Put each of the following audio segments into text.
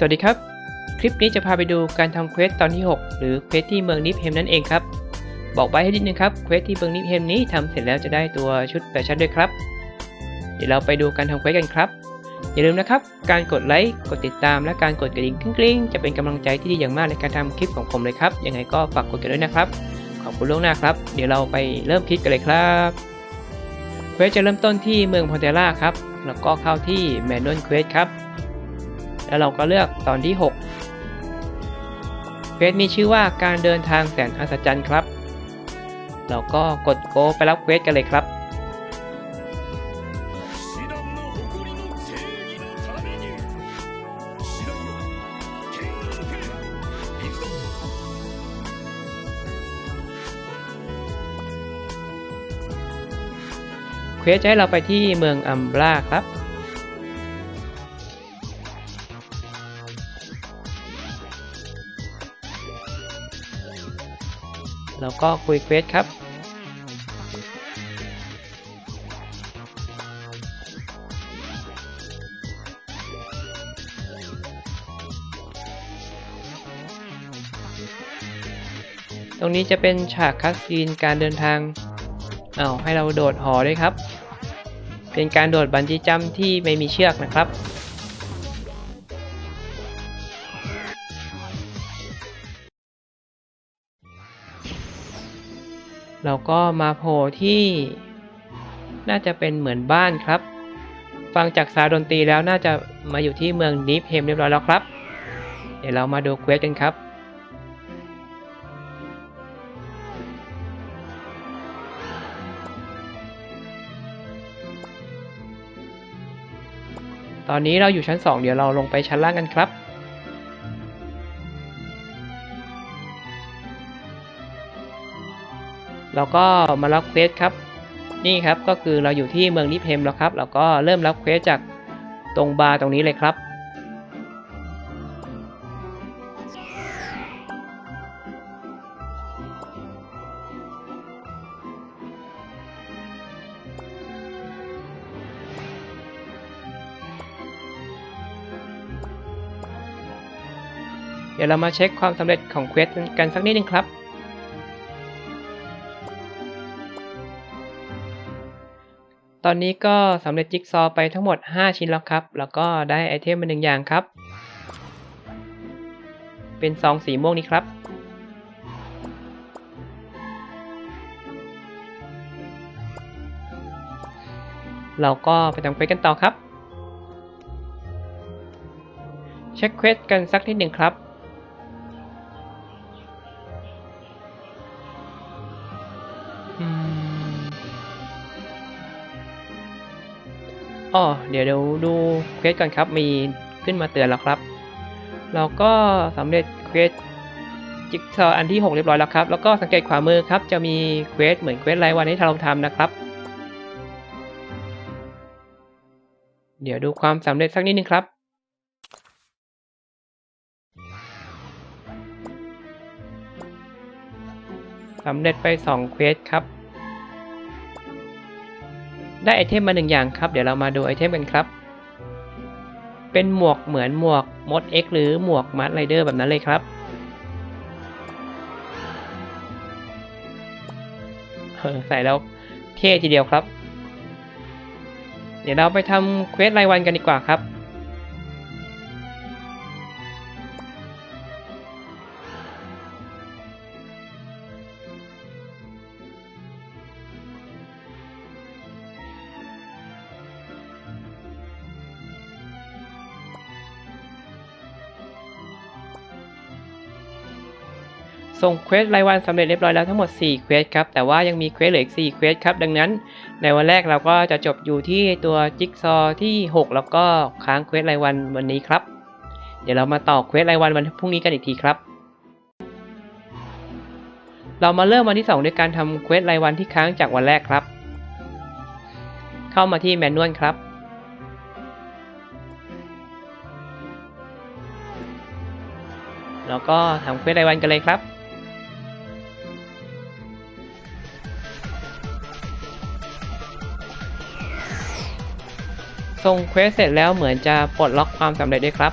สวัสดีครับ คลิปนี้จะพาไปดูการทำเควสตอนที่ 6 หรือเควสที่เมืองนิฟเฮมนั่นเองครับ บอกไว้ให้นิดนึงครับเควสที่เมืองนิฟเฮมนี้ทำเสร็จแล้วจะได้ตัวชุดแฟชั่นด้วยครับ เดี๋ยวเราไปดูการทำเควสกันครับ อย่าลืมนะครับ การกดไลค์กดติดตามและการกดกระดิ่งกริ๊งๆจะเป็นกำลังใจที่ดีอย่างมากในการทำคลิปของผมเลยครับยังไงก็ฝากกดกันด้วยนะครับ ขอบคุณล่วงหน้าครับ เดี๋ยวเราไปเริ่มคลิปกันเลยครับเควสจะเริ่มต้นที่เมืองพอนเทล่าครับแล้วก็เข้าที่แมนนวลเควสครับ แล้วเราก็เลือกตอนที่ 6เควสมีชื่อว่าการเดินทางแสนอัศจรรย์ครับ เราก็กดโกไปรับเควสกันเลยครับ เควสจะให้เราไปที่เมืองอัมบราครับ แล้วก็คุยเควสครับ ตรงนี้จะเป็นฉากคัสซีนการเดินทางเอาให้เราโดดหอด้วยครับ เป็นการโดดบันจีจัมที่ไม่มีเชือกนะครับ เราก็มาโผล่ที่ น่าจะเป็นเหมือนบ้านครับ ฟังจากสายดนตรีแล้วน่าจะมาอยู่ที่เมืองนิฟเฮมเรียบร้อยแล้วครับ เดี๋ยวเรามาดูเควสกันครับตอนนี้เราอยู่ชั้น 2 เดี๋ยวเราลงไปชั้นล่างกันครับ เราก็มารับเควสครับ นี่ครับก็คือเราอยู่ที่เมืองนิเพมแล้วครับ เราก็เริ่มรับเควสจากตรงบาร์ตรงนี้เลยครับ เดี๋ยวเรามาเช็คความสำเร็จของเควสกันสักนิดนึงครับ ตอนนี้ก็สำเร็จจิ๊กซอว์ไปทั้งหมด 5 ชิ้นแล้วครับ แล้วก็ได้ไอเทมมาหนึ่งอย่างครับ เป็นซองสีม่วงนี้ครับ เราก็ไปทำเควสกันต่อครับ เช็คเควสกันสักนิดหนึ่งครับ อ๋อเดี๋ยวเดี๋ยวดูเควสก่อนครับ มีขึ้นมาเตือนแล้วครับ เราก็สำเร็จเควสจิ๊กซออันที่ 6 เรียบร้อยแล้วครับ แล้วก็สังเกตขวามือครับ จะมีเควสเหมือนเควสรายวันให้เราทำนะครับ เดี๋ยวดูความสำเร็จสักนิดนึงครับ สำเร็จไป 2 เควสครับ ได้ไอเทมมาหนึ่งอย่างครับ เดี๋ยวเรามาดูไอเทมกันครับ เป็นหมวกเหมือนหมวกมด X หรือหมวกมัดไรเดอร์แบบนั้นเลยครับเออใส่แล้วเท่ทีเดียวครับ เดี๋ยวเราไปทำเควสรายวันกันดีกว่าครับ ส่งเควสรายวันสำเร็จเรียบร้อยแล้วทั้งหมด 4 เควสครับ แต่ว่ายังมีเควสเหลืออีก 4 เควสครับ ดังนั้น ในวันแรกเราก็จะจบอยู่ที่ตัวจิ๊กซอที่ 6 แล้วก็ค้างเควสรายวันวันนี้ครับ เดี๋ยวเรามาต่อเควสรายวันวันพรุ่งนี้กันอีกทีครับ เรามาเริ่มวันที่ 2 ด้วยการทำเควสรายวันที่ค้างจากวันแรกครับ เข้ามาที่แมนนวลครับแล้วก็ทำเควสรายวันกันเลยครับ ส่งเควสเสร็จแล้วเหมือนจะปลดล็อกความสำเร็จด้วยครับ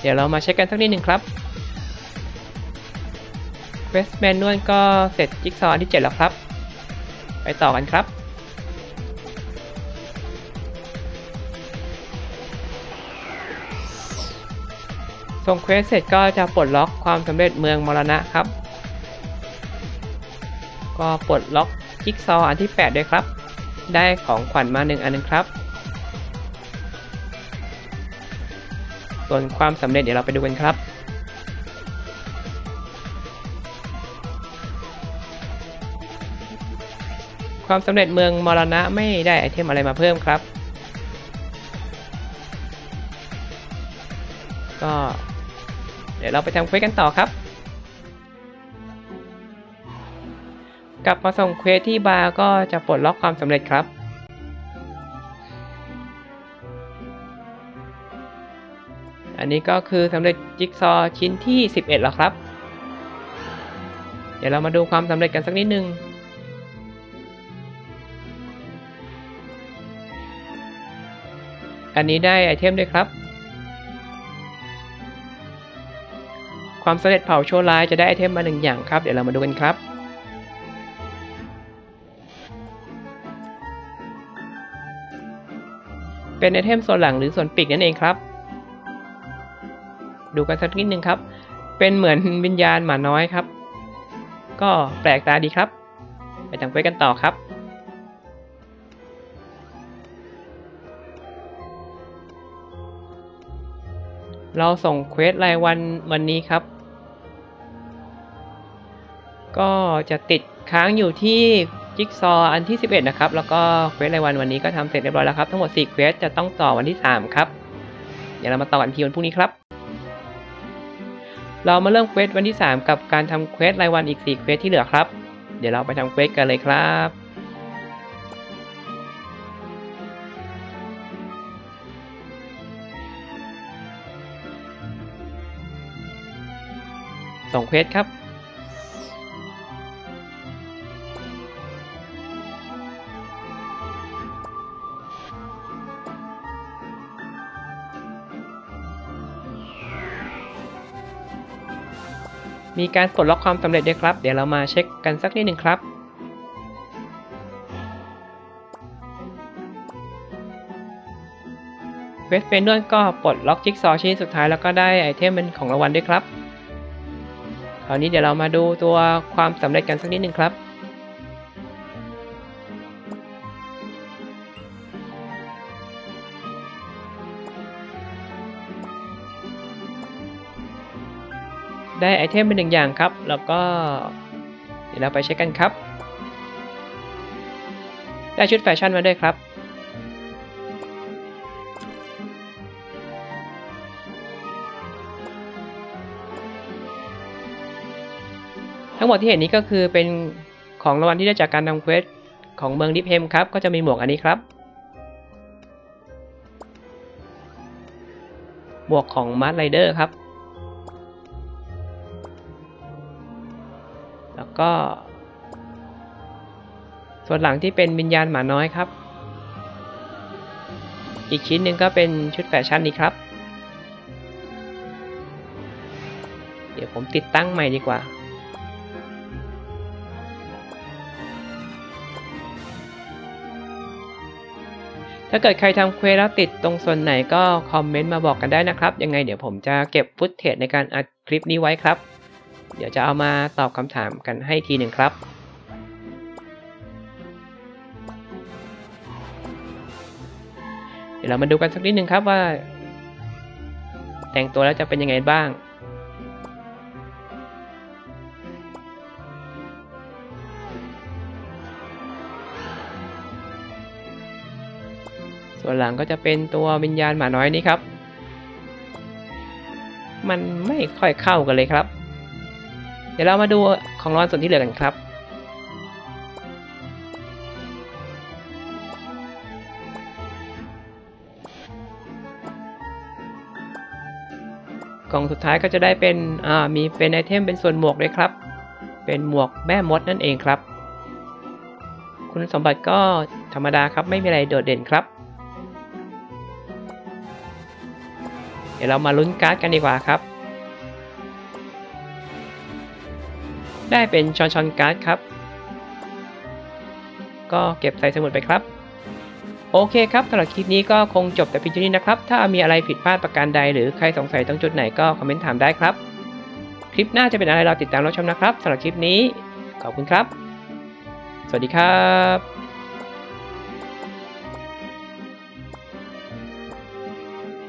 เดี๋ยวเรามาเช็คกันสักนิดหนึ่งครับเควสแมนนวลก็เสร็จจิ๊กซอที่ 7 แล้วครับ ไปต่อกันครับส่งเควสเสร็จก็จะปลดล็อกความสำเร็จเมืองมรณะครับ ก็ปลดล็อกจิ๊กซออันที่ 8 ด้วยครับ ได้ของขวัญมาหนึ่งอันหนึงครับ ส่วนความสำเร็จเดี๋ยวเราไปดูกันครับ ความสำเร็จเมืองมรณะไม่ได้ไอเทมอะไรมาเพิ่มครับ ก็เดี๋ยวเราไปทำเควสกันต่อครับ กลับมาส่งเควสที่บาร์ก็จะปลดล็อกความสำเร็จครับอันนี้ก็คือสำเร็จจิ๊กซอว์ชิ้นที่ 11 แล้วครับ เดี๋ยวเรามาดูความสำเร็จกันสักนิดนึง อันนี้ได้ไอเทมด้วยครับ ความสำเร็จเผาโชว์ลน์จะได้ไอเทมมาหนึ่งอย่างครับ เดี๋ยวเรามาดูกันครับ เป็นไอเทมส่วนหลังหรือส่วนปีกนั่นเองครับ ดูกันสักนิดนึงครับ เป็นเหมือนวิญญาณหมาน้อยครับ ก็แปลกตาดีครับ ไปทำเควสกันต่อครับเราส่งเควสรายวันวันนี้ครับ ก็จะติดค้างอยู่ที่ จิ๊กซอว์อันที่ 11 นะครับ แล้วก็เควสรายวันวันนี้ก็ทำเสร็จเรียบร้อยแล้วครับ ทั้งหมด 4 เควสจะต้องต่อวันที่ 3 ครับ เดี๋ยวเรามาต่อกันทีวันพรุ่งนี้ครับ เรามาเริ่มเควสวันที่ 3 กับการทำเควสรายวันอีก 4 เควสที่เหลือครับ เดี๋ยวเราไปทำเควสกันเลยครับส่งเควสครับ มีการปลดล็อกความสำเร็จด้วยครับ เดี๋ยวเรามาเช็คกันสักนิดหนึ่งครับ เวสเฟนนวลก็ปลดล็อกจิ๊กซอว์ชิ้นสุดท้ายแล้วก็ได้ไอเทมเป็นของรางวัลด้วยครับ คราวนี้เดี๋ยวเรามาดูตัวความสำเร็จกันสักนิดหนึ่งครับ ได้ไอเทมเป็นหนึ่งอย่างครับ แล้วก็เดี๋ยวเราไปเช็คกันครับ ได้ชุดแฟชั่นมาด้วยครับทั้งหมดที่เห็นนี้ก็คือเป็นของรางวัลที่ได้จากการทำเควสของเมืองดิฟเฮมครับ ก็จะมีหมวกอันนี้ครับ หมวกของมาร์ไรเดอร์ครับ ก็ ส่วนหลังที่เป็นวิญญาณหมาน้อยครับ อีกชิ้นหนึ่งก็เป็นชุดแฟชั่นนี้ครับ เดี๋ยวผมติดตั้งใหม่ดีกว่าถ้าเกิดใครทำเควสแล้วติดตรงส่วนไหนก็คอมเมนต์มาบอกกันได้นะครับ ยังไงเดี๋ยวผมจะเก็บฟุตเทจในการอัดคลิปนี้ไว้ครับ เดี๋ยวจะเอามาตอบคำถามกันให้ทีหนึ่งครับ เดี๋ยวเรามาดูกันสักนิดหนึ่งครับว่า แต่งตัวแล้วจะเป็นยังไงบ้างส่วนหลังก็จะเป็นตัววิญญาณหมาน้อยนี้ครับ มันไม่ค่อยเข้ากันเลยครับ เดี๋ยวเรามาดูของรางวัลส่วนที่เหลือกันครับ กล่องสุดท้ายก็จะได้เป็นอ่ามีเป็นไอเทมเป็นส่วนหมวกด้วยครับ เป็นหมวกแม่มดนั่นเองครับ คุณสมบัติก็ธรรมดาครับไม่มีอะไรโดดเด่นครับ เดี๋ยวเรามาลุ้นการ์ดกันดีกว่าครับ ได้เป็นชอนชอนการ์ดครับ ก็เก็บใส่สมุดไปครับ โอเคครับสำหรับคลิปนี้ก็คงจบแต่เพียงเท่านี้นะครับ ถ้ามีอะไรผิดพลาดประการใดหรือใครสงสัยตรงจุดไหนก็คอมเมนต์ถามได้ครับ คลิปหน้าจะเป็นอะไรเราติดตามรับชมนะครับสำหรับคลิปนี้ ขอบคุณครับ สวัสดีครับ